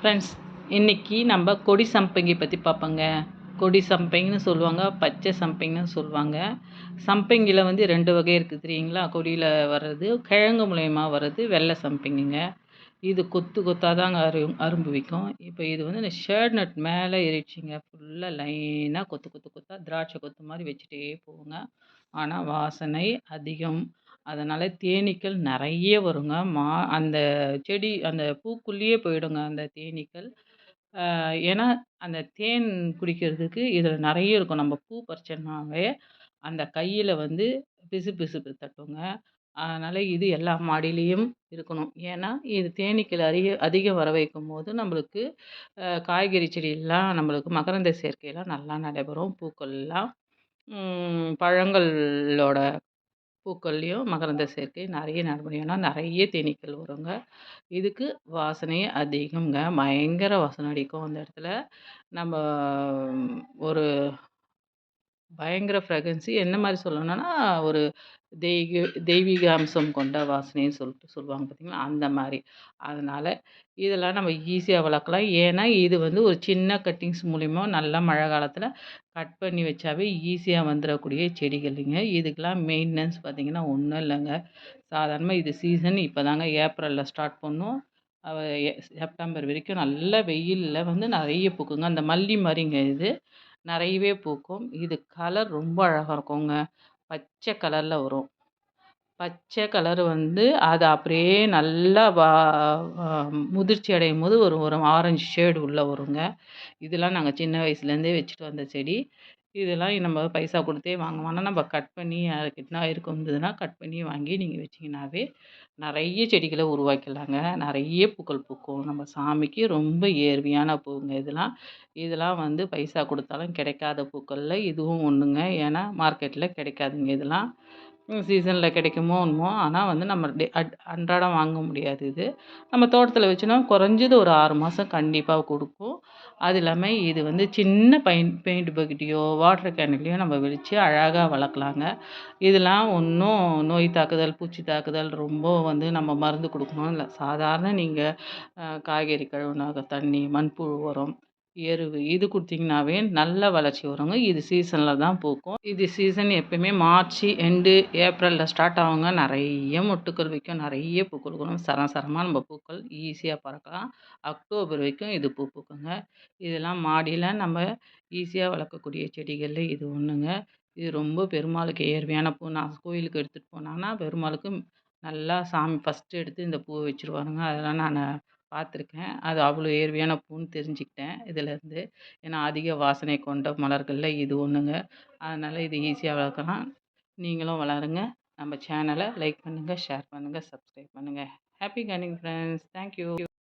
Friends இன்றைக்கி நம்ம கொடி சம்பங்கி பற்றி பார்ப்போங்க கொடி சம்பங்கின்னு சொல்லுவாங்க பச்சை சம்பங்கின்னு சொல்லுவாங்க. சம்பங்கியில் வந்து ரெண்டு வகை இருக்குது தெரியுங்களா? கொடியில் வர்றது கிழங்கு மூலயமா வர்றது வெள்ளை சம்பங்கிங்க. இது கொத்து கொத்தாக தாங்க அரு அரும்பு வைக்கும். இப்போ இது வந்து இந்த ஷேர்ட் நட் மேலே ஏறிடுச்சிங்க. ஃபுல்லாக லைனாக கொத்து கொத்து கொத்தாக திராட்சை கொத்து மாதிரி வச்சுட்டே போகுங்க. ஆனால் வாசனை அதிகம். அதனால் தேனீக்கள் நிறைய வருங்க. மா அந்த செடி அந்த பூக்குள்ளேயே போயிடுங்க அந்த தேனீக்கள். ஏன்னா அந்த தேன் குடிக்கிறதுக்கு இதில் நிறைய இருக்கும். நம்ம பூ பறிச்சோம்னாவே அந்த கையில் வந்து பிசு பிசுப்பு தட்டுங்க. அதனால் இது எல்லா மாடியிலையும் இருக்கணும். ஏன்னா இது தேனீக்கள் அதிக அதிகம் வர வைக்கும் போது நம்மளுக்கு காய்கறி செடியெல்லாம் நம்மளுக்கு மகரந்த சேர்க்கையெல்லாம் நல்லா நடைபெறும். பூக்கள்லாம் பழங்களோட பூக்கள்லேயும் மகரந்த சேர்க்கை நிறைய நடைபெறும் நிறைய தேனீக்கள் வருங்க. இதுக்கு வாசனையே அதிகங்க பயங்கர வாசனை அடிக்கும் அந்த இடத்துல. நம்ம ஒரு பயங்கர ஃப்ரெகன்சி என்ன மாதிரி சொல்லணும்னா ஒரு தெய்வீக தெய்வீக அம்சம் கொண்ட வாசனைன்னு சொல்லிட்டு சொல்லுவாங்க பார்த்தீங்களா அந்த மாதிரி அதனால் இதெல்லாம் நம்ம ஈஸியாக வளர்க்கலாம். ஏன்னா இது வந்து ஒரு சின்ன கட்டிங்ஸ் மூலிமா நல்லா மழை காலத்தில் கட் பண்ணி வச்சாவே ஈஸியாக வந்துடக்கூடிய செடிகள்ங்க இதுக்கெலாம் மெயின்டெனன்ஸ் பார்த்திங்கன்னா ஒன்றும் இல்லைங்க. சாதாரணமாக இது சீசன் இப்போ தாங்க ஏப்ரலில் ஸ்டார்ட் பண்ணோம் செப்டம்பர் வரைக்கும் நல்ல வெயிலில் வந்து நிறைய பூக்குங்க. அந்த மல்லி மாதிரிங்க இது. நிறையவே பூக்கும். இது கலர் ரொம்ப அழகாக இருக்குங்க. பச்சை கலரில் வரும். பச்சை கலர் வந்து அது அப்படியே நல்லா வா முதிர்ச்சி அடையும் போது ஒரு ஒரு ஆரஞ்சு ஷேடு உள்ளே வருங்க. இதெல்லாம் நாங்கள் சின்ன வயசுலேருந்தே வச்சுட்டு வந்த செடி. இதெல்லாம் நம்ம பைசா கொடுத்தே வாங்க நம்ம கட் பண்ணி யாருக்கிட்டனா இருந்ததுன்னா கட் பண்ணி வாங்கி நீங்கள் வச்சிங்கனாவே நிறைய செடிகளை உருவாக்கிடலாங்க. நிறைய பூக்கள் பூக்கும். நம்ம சாமிக்கு ரொம்ப ஏர்வையான பூங்க இதெல்லாம். இதெல்லாம் வந்து பைசா கொடுத்தாலும் கிடைக்காத பூக்களில் இதுவும் ஒன்றுங்க ஏன்னா மார்க்கெட்டில் கிடைக்காதுங்க இதெல்லாம். சீசனில் கிடைக்குமோ என்னமோ ஆனால் வந்து நம்ம டே அட் அன்றாடம் வாங்க முடியாது இது. நம்ம தோட்டத்தில் வச்சோன்னா குறைஞ்சது ஒரு ஆறு மாதம் கண்டிப்பாக கொடுக்கும். அது இல்லாமல் இது வந்து சின்ன பெயிண்ட் பெயிண்ட் பக்கெட்டையோ வாட்டர் கேனுலையோ நம்ம வெளிச்சு அழகாக வளர்க்கலாங்க. இதெல்லாம் ஒன்றும் நோய் தாக்குதல் பூச்சி தாக்குதல் ரொம்ப வந்து நம்ம மருந்து கொடுக்கணும் இல்லை. சாதாரண நீங்கள் காய்கறி கழுவுனாக்க தண்ணி மண்புழு உரம் எருவு இது கொடுத்தீங்கன்னாவே நல்ல வளர்ச்சி வருங்க. இது சீசனில் தான் பூக்கும். இது சீசன் எப்பயுமே மார்ச் எண்டு ஏப்ரலில் ஸ்டார்ட் ஆகுங்க. நிறைய மொட்டுக்கள் வைக்கும் நிறைய பூ கொடுக்கணும். சரம் சரமாக நம்ம பூக்கள் ஈஸியாக பறக்கலாம். அக்டோபர் வரைக்கும் இது பூ பூக்குங்க. இதெல்லாம் மாடியில் நம்ம ஈஸியாக வளர்க்கக்கூடிய செடிகளில் இது ஒன்றுங்க இது ரொம்ப பெருமாளுக்கு ஏர்வையான பூ. நான் கோயிலுக்கு எடுத்துகிட்டு போனாங்கன்னா பெருமாளுக்கு நல்லா சாமி ஃபஸ்ட்டு எடுத்து இந்த பூவை வச்சுருவாருங்க. அதெல்லாம் நான் பார்த்துருக்கேன். அது அவ்வளோ ஏர்வையான பூன்னு தெரிஞ்சுக்கிட்டேன் இதிலேருந்து. ஏன்னா அதிக வாசனை கொண்ட மலர்களில் இது ஒன்றுங்க அதனால் இது ஈஸியாக வளர்க்கலாம். நீங்களும் வளருங்க. நம்ம சேனலை லைக் பண்ணுங்கள் ஷேர் பண்ணுங்கள் சப்ஸ்கிரைப் பண்ணுங்கள் ஹாப்பி கார்டனிங் ஃப்ரெண்ட்ஸ். தேங்க்யூ.